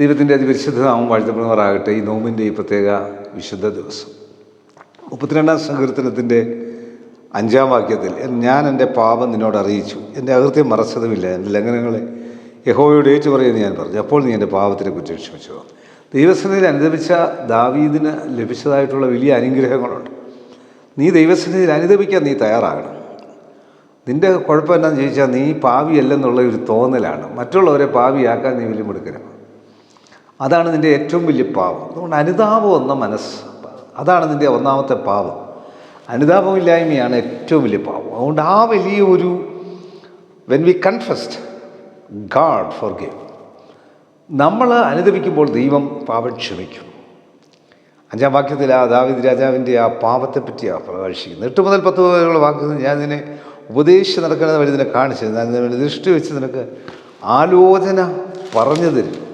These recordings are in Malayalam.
ദൈവത്തിന്റെ അതിപരിശുദ്ധ നാമം വാഴ്ത്തപ്പെടുന്നവരാകട്ടെ ഈ നോമിന്റെ ഈ പ്രത്യേക വിശുദ്ധ ദിവസം. മുപ്പത്തിരണ്ടാം സങ്കീർത്തനത്തിന്റെ അഞ്ചാം വാക്യത്തിൽ ഞാൻ എന്റെ പാപം നിന്നോട് അറിയിച്ചു. എന്റെ അകൃത്യം മറച്ചതുമില്ല. എന്റെ ലംഘനങ്ങളെ യഹോയോട് ഏറ്റു പറയുമെന്ന് ഞാൻ പറഞ്ഞു. അപ്പോൾ നീ എന്റെ പാപത്തിനെ കുറിച്ച് ക്ഷമിച്ചു ദൈവസന്നിധിയിൽ അനുദപിച്ച ദാവീദിന് ലഭിച്ചതായിട്ടുള്ള വലിയ അനുഗ്രഹങ്ങളുണ്ട്. നീ ദൈവസന്നിധിയിൽ അനുദപിക്കാൻ നീ തയ്യാറാകണം. നിന്റെ കുഴപ്പം ചോദിച്ചാൽ നീ പാവിയല്ലെന്നുള്ള ഒരു തോന്നലാണ്. മറ്റുള്ളവരെ പാവിയാക്കാൻ നീ വലിയ അതാണ് നിന്റെ ഏറ്റവും വലിയ പാവം അതുകൊണ്ട് അനുതാപം എന്ന മനസ്സ്. അതാണ് നിന്റെ ഒന്നാമത്തെ പാവം അനുതാപമില്ലായ്മയാണ് ഏറ്റവും വലിയ പാവം അതുകൊണ്ട് ആ വലിയ ഒരു when we confessed God forgave നമ്മൾ അനുദപിക്കുമ്പോൾ ദൈവം പാപം ക്ഷമിക്കും. അഞ്ചാം വാക്യത്തിൽ ആ ദാവിദ് രാജാവിന്റെ ആ പാപത്തെപ്പറ്റിയാണ് പ്രകാശിക്കുന്നത് എട്ട് മുതൽ പത്ത് വരെയുള്ള വാക്യത്തിൽ ഞാൻ നിന്നെ ഉപദേശിച്ച് നടക്കുന്ന വഴി നിന്നെ കാണിച്ചത് ഞാൻ നിന്നെ ദൃഷ്ടി വെച്ച് നിനക്ക് ആലോചന പറഞ്ഞു തരും.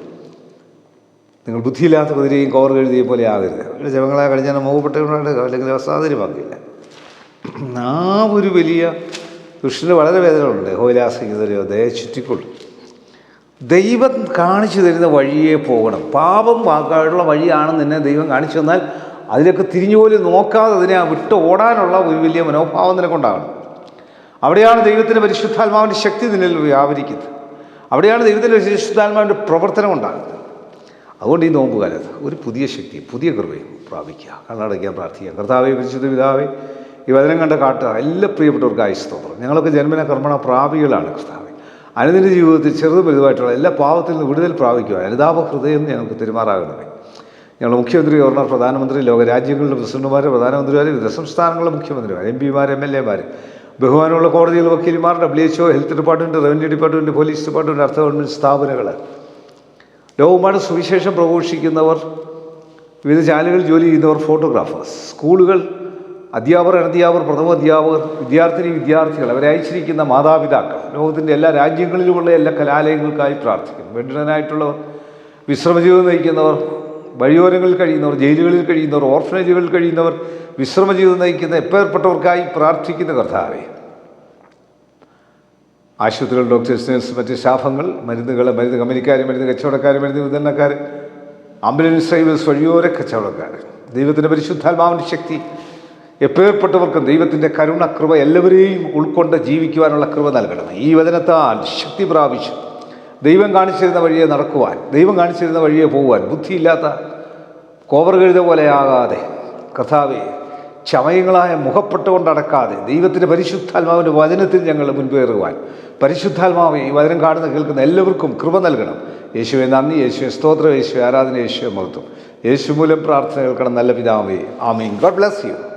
നിങ്ങൾ ബുദ്ധിയില്ലാത്ത കുതിരയും കോർ കഴുതിയെ പോലെ ആകരുത്. അവരുടെ ജപങ്ങളെ കഴിഞ്ഞാൽ മുഖപ്പെട്ടവരുടെ അല്ലെങ്കിൽ അവസാദര്യമാക്കില്ല ആ ഒരു വലിയ ദുഷ്ടന് വളരെ വേദനകളുണ്ട് ഹോലാസിംഗതയോ ദയ ചുറ്റിക്കൊള്ളു. ദൈവം കാണിച്ചു തരുന്ന വഴിയെ പോകണം. പാപം വാക്കായിട്ടുള്ള വഴിയാണെന്ന് നിന്നെ ദൈവം കാണിച്ചു തന്നാൽ അതിലൊക്കെ തിരിഞ്ഞു പോലും നോക്കാതെ അതിനെ വിട്ട് ഓടാനുള്ള ഒരു വലിയ മനോഭാവം നിനക്കുണ്ടാകണം. അവിടെയാണ് ദൈവത്തിന്റെ പരിശുദ്ധാത്മാവിന്റെ ശക്തി നിന്നിൽ വ്യാപരിക്കുന്നത്. അവിടെയാണ് ദൈവത്തിന്റെ പരിശുദ്ധാത്മാവിന്റെ പ്രവർത്തനം ഉണ്ടാകുന്നത്. അതുകൊണ്ട് ഈ നോമ്പ് കാലത്ത് ഒരു പുതിയ ശക്തി പുതിയ കൃപയും പ്രാപിക്കുക. കണ്ണടയ്ക്കാൻ പ്രാർത്ഥിക്കുക. കർത്താവെ പരിശുദ്ധ പിതാവേ ഈ വചനം കണ്ട കാട്ടുക. എല്ലാ പ്രിയപ്പെട്ടവർക്കായി സ്തോത്രം. ഞങ്ങളൊക്കെ ജന്മന കർമ്മണ പ്രാപികളാണ് കർത്താവെ. അനുദിന ജീവിതത്തിൽ ചെറുതും വലുതായിട്ടുള്ള എല്ലാ പാവത്തിൽ നിന്ന് വിടുതൽ പ്രാപിക്കുക. അനുതാപ ഹൃദയം ഞങ്ങൾക്ക് തെരുമാറാകണമേ. ഞങ്ങൾ മുഖ്യമന്ത്രി ഗവർണർ പ്രധാനമന്ത്രി ലോകരാജ്യങ്ങളുടെ പ്രസിഡന്റുമാർ പ്രധാനമന്ത്രിമാർ വിവിധ സംസ്ഥാനങ്ങളിലെ മുഖ്യമന്ത്രിമാർ എം പിമാർ എം എൽ എമാർ ബഹുമാനമുള്ള കോടതികൾ വക്കീൽമാർ W H O health department revenue department police department അർത്ഥ ഗവൺമെന്റ് സ്ഥാപനങ്ങൾ ലോകമാണ് സുവിശേഷം പ്രഘോഷിക്കുന്നവർ വിവിധ ചാനലുകളിൽ ജോലി ചെയ്യുന്നവർ ഫോട്ടോഗ്രാഫേഴ്സ് സ്കൂളുകൾ അധ്യാപകർ അനധ്യാപകർ പ്രഥമ അധ്യാപകർ വിദ്യാർത്ഥിനി വിദ്യാർത്ഥികൾ അവരെ അയച്ചിരിക്കുന്ന മാതാപിതാക്കൾ ലോകത്തിന്റെ എല്ലാ രാജ്യങ്ങളിലുമുള്ള എല്ലാ കലാലയങ്ങൾക്കായി പ്രാർത്ഥിക്കുന്നു. വെണ്ടനായിട്ടുള്ളവർ വിശ്രമജീവിതം നയിക്കുന്നവർ വഴിയോരങ്ങളിൽ കഴിയുന്നവർ ജയിലുകളിൽ കഴിയുന്നവർ ഓർഫനേജുകളിൽ കഴിയുന്നവർ വിശ്രമജീവിതം നയിക്കുന്ന എപ്പേർപ്പെട്ടവർക്കായി പ്രാർത്ഥിക്കുന്ന കർത്താവേ ആശുപത്രികൾ ഡോക്ടേഴ്സ് നേഴ്സ് മറ്റ് സ്റ്റാഫങ്ങൾ മരുന്നുകൾ മരുന്ന് കമ്പനിക്കാർ മരുന്ന് കച്ചവടക്കാർ മരുന്ന് വിതരണക്കാർ ആംബുലൻസ് ഡ്രൈവേഴ്സ് വഴിയോര കച്ചവടക്കാർ ദൈവത്തിന്റെ പരിശുദ്ധാത്മാവിന്റെ ശക്തി എപ്പേർപ്പെട്ടവർക്കും ദൈവത്തിന്റെ കരുണ കൃപ എല്ലാവരെയും ഉൾക്കൊണ്ട് ജീവിക്കുവാനുള്ള കൃപ നൽകണം ഈ വചനത്താൽ ശക്തി പ്രാപിച്ചു ദൈവം കാണിച്ചിരുന്ന വഴിയെ നടക്കുവാൻ ദൈവം കാണിച്ചിരുന്ന വഴിയെ പോകുവാൻ ബുദ്ധിയില്ലാത്ത കോവർ കഴുത പോലെയാകാതെ കഥാവെ ചമയങ്ങളായ മുഖപ്പെട്ടുകൊണ്ട് അടക്കാതെ ദൈവത്തിന്റെ പരിശുദ്ധാത്മാവിന്റെ വചനത്തിൽ ഞങ്ങൾ മുൻപേറുവാൻ. പരിശുദ്ധാത്മാവ് ഈ വചനം കാണുന്ന കേൾക്കുന്ന എല്ലാവർക്കും കൃപ നൽകണം. യേശുവെ നന്ദി. യേശുവെ സ്തോത്രം. യേശു ആരാധന. യേശുവെ മഹത്വം. യേശു മൂലം പ്രാർത്ഥന കേൾക്കണം. നല്ല പിതാവേ. ആമീൻ. God bless you.